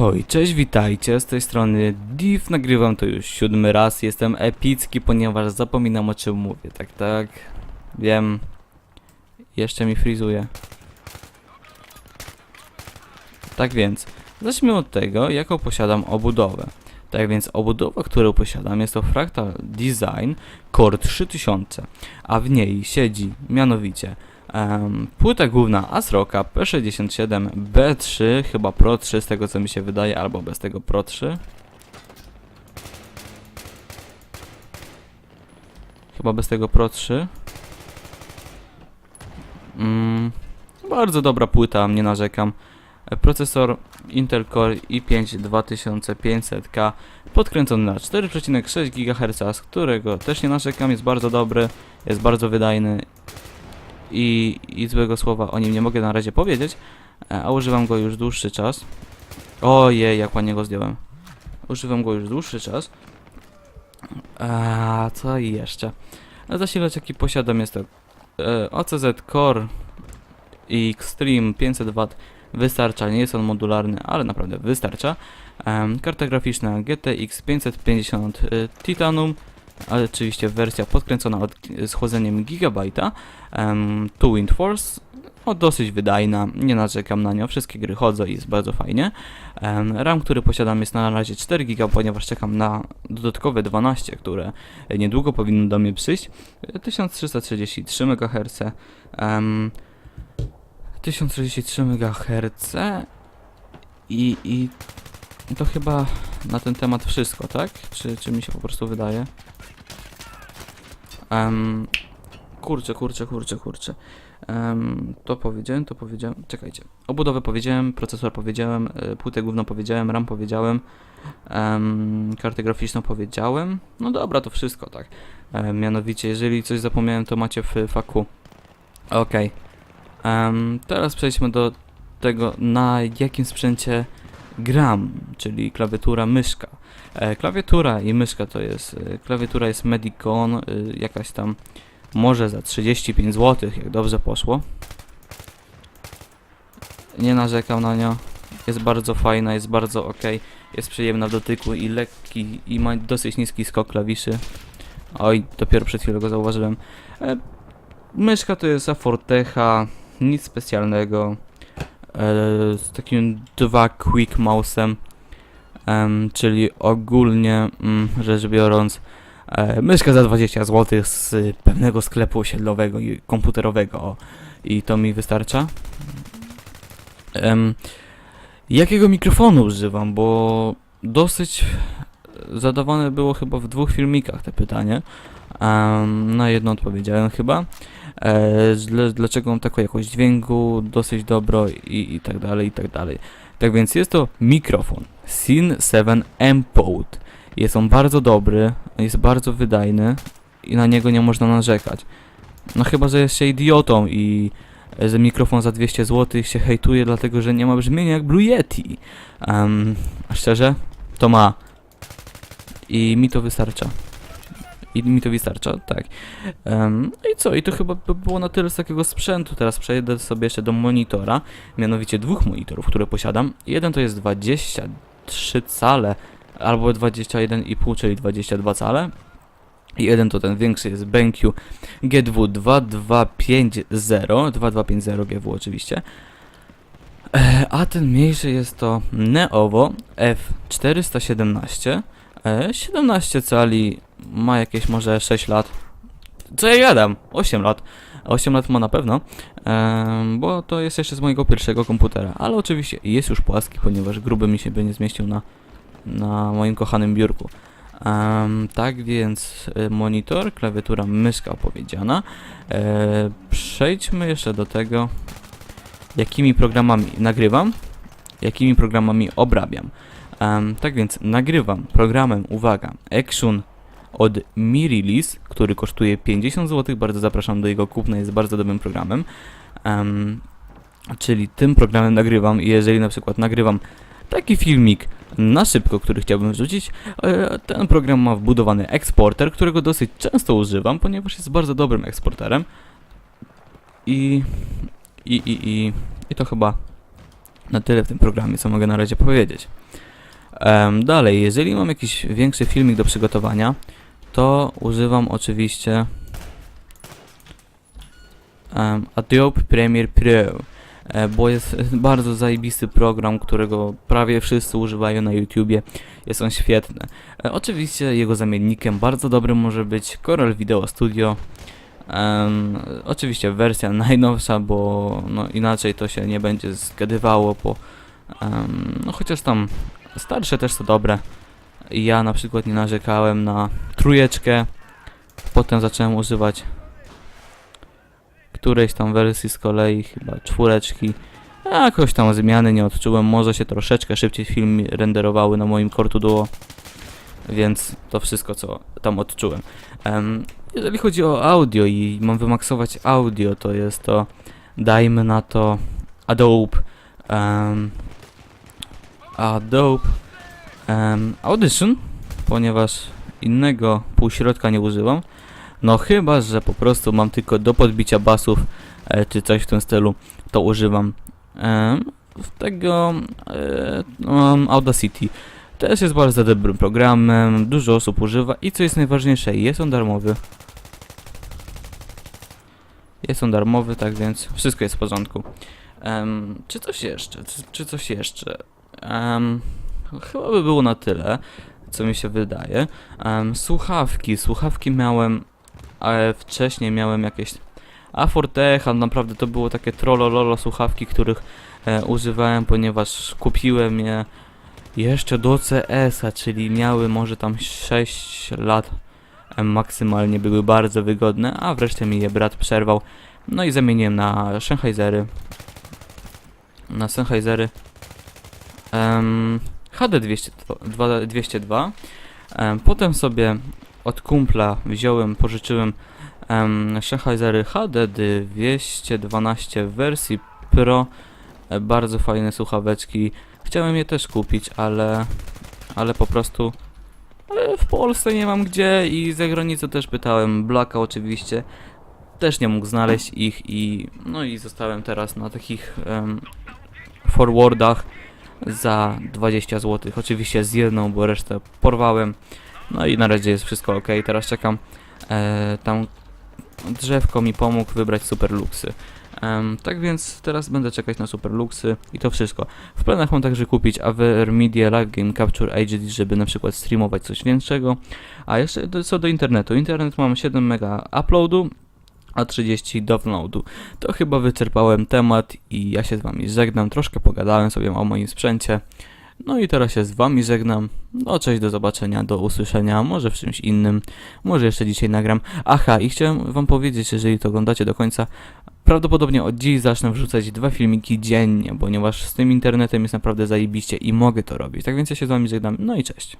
Oj, cześć, witajcie, z tej strony Div, nagrywam to już siódmy raz, jestem epicki, ponieważ zapominam o czym mówię, tak, tak, wiem, jeszcze mi frizuje. Tak więc, zacznijmy od tego, jaką posiadam obudowę. Tak więc obudowa, którą posiadam jest to Fractal Design Core 3000, a w niej siedzi mianowicie Em, płyta główna Asroka P67 B3, chyba Pro 3 z tego co mi się wydaje, albo bez tego Pro 3. Chyba bez tego Pro 3. Mm, bardzo dobra płyta, nie narzekam. Procesor Intel Core i5 2500K podkręcony na 4,6 GHz, z którego też nie narzekam, jest bardzo dobry, jest bardzo wydajny i, i złego słowa o nim nie mogę na razie powiedzieć, e, a używam go już dłuższy czas. Ojej, jak ładnie go zdjąłem. Używam go już dłuższy czas. A co jeszcze? A Zasilacz jaki posiadam jest to e, OCZ Core i Extreme 500W wystarcza, nie jest on modularny, ale naprawdę wystarcza. Karta graficzna GTX 550 y, Titanum, ale oczywiście wersja podkręcona od, z chłodzeniem Gigabajta. Um, Two Wind Force, no, dosyć wydajna, nie narzekam na nią, wszystkie gry chodzą i jest bardzo fajnie. RAM, który posiadam jest na razie 4 GB, ponieważ czekam na dodatkowe 12, które niedługo powinno do mnie przyjść. 1333 MHz, um, 1033 MHz i, i to chyba na ten temat wszystko, tak? Czy, czy mi się po prostu wydaje? Um, kurczę, kurczę, kurczę, kurczę. Em, to powiedziałem, to powiedziałem. Czekajcie. Obudowę powiedziałem, procesor powiedziałem, y, płytę główną powiedziałem, RAM powiedziałem, em, kartę graficzną powiedziałem. No dobra, to wszystko, tak. E, mianowicie, jeżeli coś zapomniałem, to macie w faku. Okej. Em, teraz przejdźmy do tego, na jakim sprzęcie gram, czyli klawiatura, myszka. E, klawiatura i myszka to jest, e, klawiatura jest Medicon, y, jakaś tam może za 35 zł, jak dobrze poszło. Nie narzekam na nią. Jest bardzo fajna, jest bardzo ok, jest przyjemna w dotyku i lekki, i ma dosyć niski skok klawiszy. Oj, dopiero przed chwilą go zauważyłem. E, myszka to jest Afortecha, nic specjalnego. E, z takim dwa quick mouse'em, em, czyli ogólnie mm, rzecz biorąc E, myszka za 20 zł z pewnego sklepu osiedlowego i komputerowego i to mi wystarcza. Jakiego mikrofonu używam, bo dosyć zadawane było chyba w dwóch filmikach te pytanie. Na jedno odpowiedziałem chyba. E, dla, dlaczego mam taką jakość dźwięku, dosyć dobro i, i tak dalej, i tak dalej. Tak więc jest to mikrofon Sin 7 M-Pod. Jest on bardzo dobry, jest bardzo wydajny i na niego nie można narzekać. No chyba, że jest się idiotą i e, że mikrofon za 200 zł się hejtuje dlatego, że nie ma brzmienia jak Blue Yeti. Um, a szczerze, to ma. I mi to wystarcza. I mi to wystarcza, tak. Um, i co? I to chyba by było na tyle z takiego sprzętu. Teraz przejdę sobie jeszcze do monitora. Mianowicie dwóch monitorów, które posiadam. Jeden to jest 23 cale albo 21,5, czyli 22 cale. I jeden to ten większy jest BenQ GW 2250, 2250 GW oczywiście. E, A ten mniejszy jest to Neovo F417. E, 17 cali ma jakieś może 6 lat. Co ja gadam? 8 lat. 8 lat ma na pewno, bo to jest jeszcze z mojego pierwszego komputera, ale oczywiście jest już płaski, ponieważ gruby mi się by nie zmieścił na na moim kochanym biurku. Em, tak więc y, monitor, klawiatura, myszka opowiedziana. E, przejdźmy jeszcze do tego, jakimi programami nagrywam, jakimi programami obrabiam. Em, tak więc nagrywam programem, uwaga, Action od Mirilis, który kosztuje 50 zł. Bardzo zapraszam do jego kupna, jest bardzo dobrym programem. Em, czyli tym programem nagrywam i jeżeli na przykład nagrywam taki filmik na szybko, który chciałbym wrzucić. E, Ten program ma wbudowany eksporter, którego dosyć często używam, ponieważ jest bardzo dobrym eksporterem. I, i, i, i, i to chyba Na tyle w tym programie, co mogę na razie powiedzieć. Em, dalej, jeżeli mam jakiś większy filmik do przygotowania, to używam oczywiście em, Adobe Premiere Pro, e, bo jest bardzo zajebisty program, którego prawie wszyscy używają na YouTubie. Jest on świetny. E, oczywiście jego zamiennikiem bardzo dobrym może być Corel Video Studio. Em, oczywiście wersja najnowsza, bo no, inaczej to się nie będzie zgadywało, bo em, no chociaż tam starsze też są dobre. Ja na przykład nie narzekałem na trójeczkę, potem zacząłem używać którejś tam wersji z kolei, chyba czwóreczki. Jakoś tam zmiany nie odczułem, może się troszeczkę szybciej filmy renderowały na moim Cortu Duo, więc to wszystko co tam odczułem. Em, jeżeli chodzi o audio i mam wymaksować audio, to jest to, dajmy na to Adobe, em, Adobe em, Audition, ponieważ innego półśrodka nie używam. No chyba, że po prostu mam tylko do podbicia basów, e, czy coś w tym stylu, to używam w tego e, no, Audacity. Też jest bardzo dobrym programem, dużo osób używa i co jest najważniejsze, jest on darmowy. Jest on darmowy, tak więc wszystko jest w porządku. Em, czy coś jeszcze? Czy, czy coś jeszcze? Em, chyba by było na tyle, co mi się wydaje. Em, słuchawki. Słuchawki miałem, ale wcześniej miałem jakieś Afortecha, naprawdę to było takie trollololo słuchawki, których e, używałem, ponieważ kupiłem je jeszcze do CS-a, czyli miały może tam 6 lat maksymalnie, były bardzo wygodne, a wreszcie mi je brat przerwał. No i zamieniłem na Sennheisery. Na Sennheisery. Um, HD202. 202. Em, potem sobie od kumpla wziąłem, pożyczyłem um, Sennheisery HD212 w wersji Pro. E, bardzo fajne słuchaweczki. Chciałem je też kupić, ale, ale po prostu ale w Polsce nie mam gdzie i za granicą też pytałem. Blaka oczywiście też nie mógł znaleźć ich i no i zostałem teraz na takich em, forwardach za 20 zł. Oczywiście z jedną, bo resztę porwałem. No i na razie jest wszystko ok. Teraz czekam. E, tam drzewko mi pomógł wybrać super luksy. Tak więc teraz będę czekać na super luksy i to wszystko. W planach mam także kupić AVR Media Live Game Capture HD, żeby na przykład streamować coś większego. A jeszcze do, co do internetu. Internet mam 7 mega uploadu, a 30 downloadu. To chyba wyczerpałem temat i ja się z wami żegnam. Troszkę pogadałem sobie o moim sprzęcie. No i teraz się z wami żegnam. No cześć, do zobaczenia, do usłyszenia, może w czymś innym, może jeszcze dzisiaj nagram. Aha, i chciałem wam powiedzieć, jeżeli to oglądacie do końca, prawdopodobnie od dziś zacznę wrzucać dwa filmiki dziennie, ponieważ z tym internetem jest naprawdę zajebiście i mogę to robić. Tak więc ja się z wami żegnam, no i cześć.